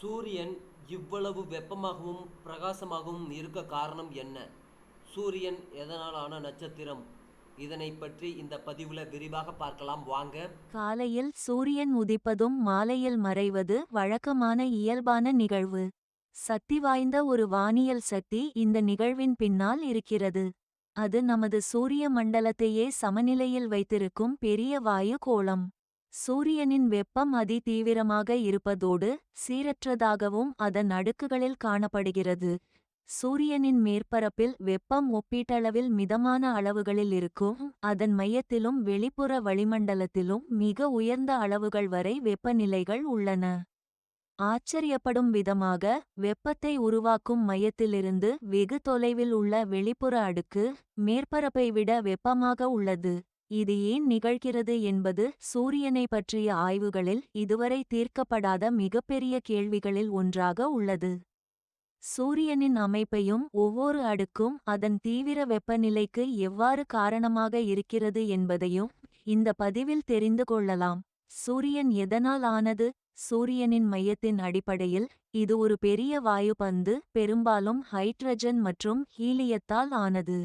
சூரியன் இவ்வளவு வெப்பமாகவும் பிரகாசமாகவும் இருக்க காரணம் என்ன? சூரியன் எதனால் ஆன நட்சத்திரம்? இதனை பற்றி இந்த பதிவுல விரிவாக பார்க்கலாம். வாங்க. காலையில் சூரியன் உதிப்பதும் மாலையில் மறைவது வழக்கமான இயல்பான நிகழ்வு. சக்தி வாய்ந்த ஒரு வானியல் சக்தி இந்த நிகழ்வின் பின்னால் இருக்கிறது. அது நமது சூரிய மண்டலத்தையே சமநிலையில் வைத்திருக்கும் பெரிய வாயு கோளம். சூரியனின் வெப்பம் அதி தீவிரமாக இருப்பதோடு சீரற்றதாகவும் அதன் அடுக்குகளில் காணப்படுகிறது. சூரியனின் மேற்பரப்பில் வெப்பம் ஒப்பீட்டளவில் மிதமான அளவுகளில் இருக்கும். அதன் மையத்திலும் வெளிப்புற வளிமண்டலத்திலும் மிக உயர்ந்த அளவுகள் வரை வெப்பநிலைகள் உள்ளன. ஆச்சரியப்படும் விதமாக வெப்பத்தை உருவாக்கும் மையத்திலிருந்து வெகு தொலைவில் உள்ள வெளிப்புற அடுக்கு மேற்பரப்பை விட வெப்பமாக உள்ளது. இது ஏன் நிகழ்கிறது என்பது சூரியனை பற்றிய ஆய்வுகளில் இதுவரை தீர்க்கப்படாத மிகப்பெரிய கேள்விகளில் ஒன்றாக உள்ளது. சூரியனின் அமைப்பையும் ஒவ்வொரு அடுக்கும் அதன் தீவிர வெப்பநிலைக்கு எவ்வாறு காரணமாக இருக்கிறது என்பதையும் இந்த பதிவில் தெரிந்து கொள்ளலாம். சூரியன் எதனால் ஆனது? சூரியனின் மையத்தின் அடிப்படையில் இது ஒரு பெரிய வாயு பந்து பெரும்பாலும் ஹைட்ரஜன் மற்றும் ஹீலியத்தால் ஆனது.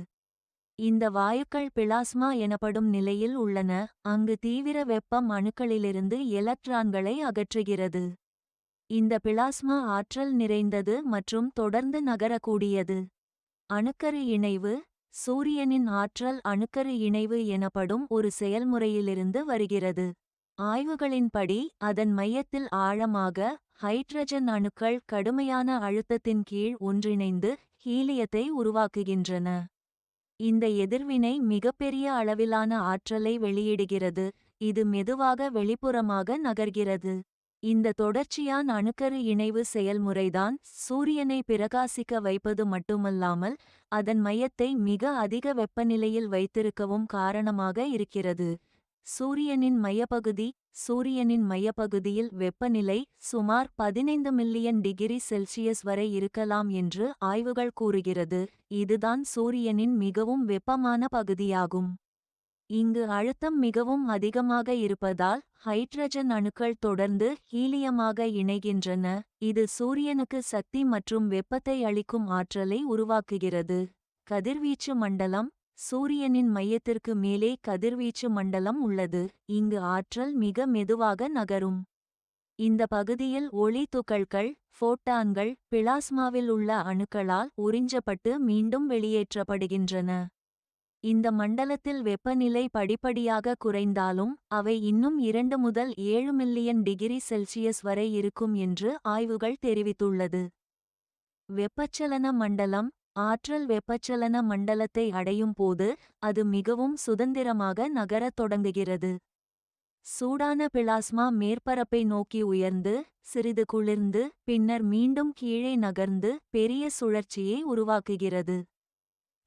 இந்த வாயுக்கள் பிளாஸ்மா எனப்படும் நிலையில் உள்ளன அங்கு தீவிர வெப்பம் அணுக்களிலிருந்து எலக்ட்ரான்களை அகற்றுகிறது. இந்த பிளாஸ்மா ஆற்றல் நிறைந்தது மற்றும் தொடர்ந்து நகரக்கூடியது. அணுக்கரு இணைவு சூரியனின் ஆற்றல் அணுக்கரு இணைவு எனப்படும் ஒரு செயல்முறையிலிருந்து வருகிறது. ஆய்வுகளின்படி அதன் மையத்தில் ஆழமாக ஹைட்ரஜன் அணுக்கள் கடுமையான அழுத்தத்தின் கீழ் ஒன்றிணைந்து ஹீலியத்தை உருவாக்குகின்றன. இந்த எதிர்வினை மிகப்பெரிய அளவிலான ஆற்றலை வெளியிடுகிறது. இது மெதுவாக வெளிப்புறமாக நகர்கிறது. இந்த தொடர்ச்சியான் அணுக்கரு இணைவு செயல்முறைதான் சூரியனை பிரகாசிக்க வைப்பது மட்டுமல்லாமல் அதன் மையத்தை மிக அதிக வெப்பநிலையில் வைத்திருக்கவும் காரணமாக இருக்கிறது. சூரியனின் மையப்பகுதி சூரியனின் மையப்பகுதியில் வெப்பநிலை சுமார் பதினைந்து மில்லியன் டிகிரி செல்சியஸ் வரை இருக்கலாம் என்று ஆய்வுகள் கூறுகிறது. இதுதான் சூரியனின் மிகவும் வெப்பமான பகுதியாகும். இங்கு அழுத்தம் மிகவும் அதிகமாக இருப்பதால் ஹைட்ரஜன் அணுக்கள் தொடர்ந்து ஹீலியமாக இணைகின்றன. இது சூரியனுக்கு சக்தி மற்றும் வெப்பத்தை அளிக்கும் ஆற்றலை உருவாக்குகிறது. கதிர்வீச்சு மண்டலம் சூரியனின் மையத்திற்கு மேலே கதிர்வீச்சு மண்டலம் உள்ளது. இங்கு ஆற்றல் மிக மெதுவாக நகரும். இந்த பகுதியில் ஒளி துகள்கள் ஃபோட்டான்கள் பிளாஸ்மாவில் உள்ள அணுக்களால் உறிஞ்சப்பட்டு மீண்டும் வெளியேற்றப்படுகின்றன. இந்த மண்டலத்தில் வெப்பநிலை படிப்படியாக குறைந்தாலும் அவை இன்னும் இரண்டு முதல் ஏழு மில்லியன் டிகிரி செல்சியஸ் வரை இருக்கும் என்று ஆய்வுகள் தெரிவித்துள்ளது. வெப்பச்சலன மண்டலம் ஆற்றல் வெப்பச்சலன மண்டலத்தை அடையும் போது அது மிகவும் சுதந்திரமாக நகரத் தொடங்குகிறது. சூடான பிளாஸ்மா மேற்பரப்பை நோக்கி உயர்ந்து சிறிது குளிர்ந்து பின்னர் மீண்டும் கீழே நகர்ந்து பெரிய சுழற்சியை உருவாக்குகிறது.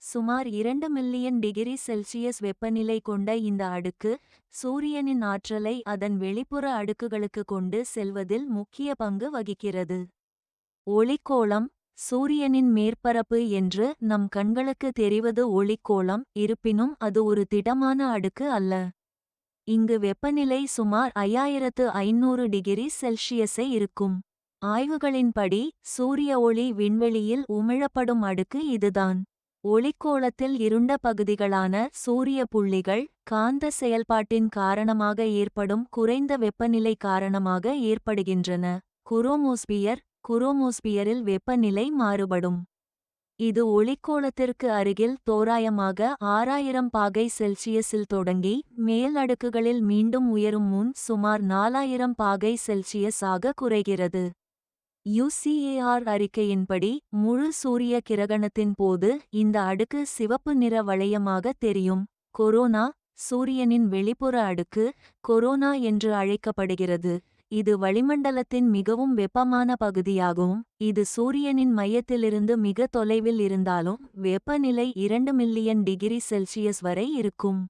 சுமார் இரண்டு மில்லியன் டிகிரி செல்சியஸ் வெப்பநிலை கொண்ட இந்த அடுக்கு சூரியனின் ஆற்றலை அதன் வெளிப்புற அடுக்குகளுக்கு கொண்டு செல்வதில் முக்கிய பங்கு வகிக்கிறது. ஒளிக்கோளம் சூரியனின் மேற்பரப்பு என்று நம் கண்களுக்கு தெரிவது ஒளிக்கோளம் இருப்பினும் அது ஒரு திடமான அடுக்கு அல்ல. இங்கு வெப்பநிலை சுமார் ஐயாயிரத்து ஐநூறு டிகிரி செல்சியஸை இருக்கும். ஆய்வுகளின்படி சூரிய ஒளி விண்வெளியில் உமிழப்படும் அடுக்கு இதுதான். ஒளிக்கோளத்தில் இருண்ட பகுதிகளான சூரிய புள்ளிகள் காந்த செயல்பாட்டின் காரணமாக ஏற்படும் குறைந்த வெப்பநிலை காரணமாக ஏற்படுகின்றன. குரோமோஸ்பியர் குரோமோஸ்பியரில் வெப்பநிலை மாறுபடும். இது ஒளிக்கோளத்திற்கு அருகில் தோராயமாக ஆறாயிரம் பாகை செல்சியஸில் தொடங்கி மேல் அடுக்குகளில் மீண்டும் உயரும் முன் சுமார் நாலாயிரம் பாகை செல்சியஸ் ஆக குறைகிறது. யுசிஏஆர் அறிக்கையின்படி முழு சூரிய கிரகணத்தின் போது இந்த அடுக்கு சிவப்பு நிற வளையமாக தெரியும். கொரோனா சூரியனின் வெளிப்புற அடுக்கு கொரோனா என்று அழைக்கப்படுகிறது. இது வளிமண்டலத்தின் மிகவும் வெப்பமான பகுதியாகும். இது சூரியனின் மையத்திலிருந்து மிக தொலைவில் இருந்தாலும் வெப்பநிலை இரண்டு மில்லியன் டிகிரி செல்சியஸ் வரை இருக்கும்.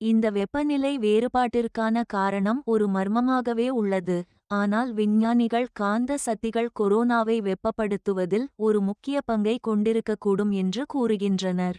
இந்த வெப்பநிலை வேறுபாட்டிற்கான காரணம் ஒரு மர்மமாகவே உள்ளது. ஆனால் விஞ்ஞானிகள் காந்த சக்திகள் கொரோனாவை வெப்பப்படுத்துவதில் ஒரு முக்கிய பங்கை கொண்டிருக்கக்கூடும் என்று கூறுகின்றனர்.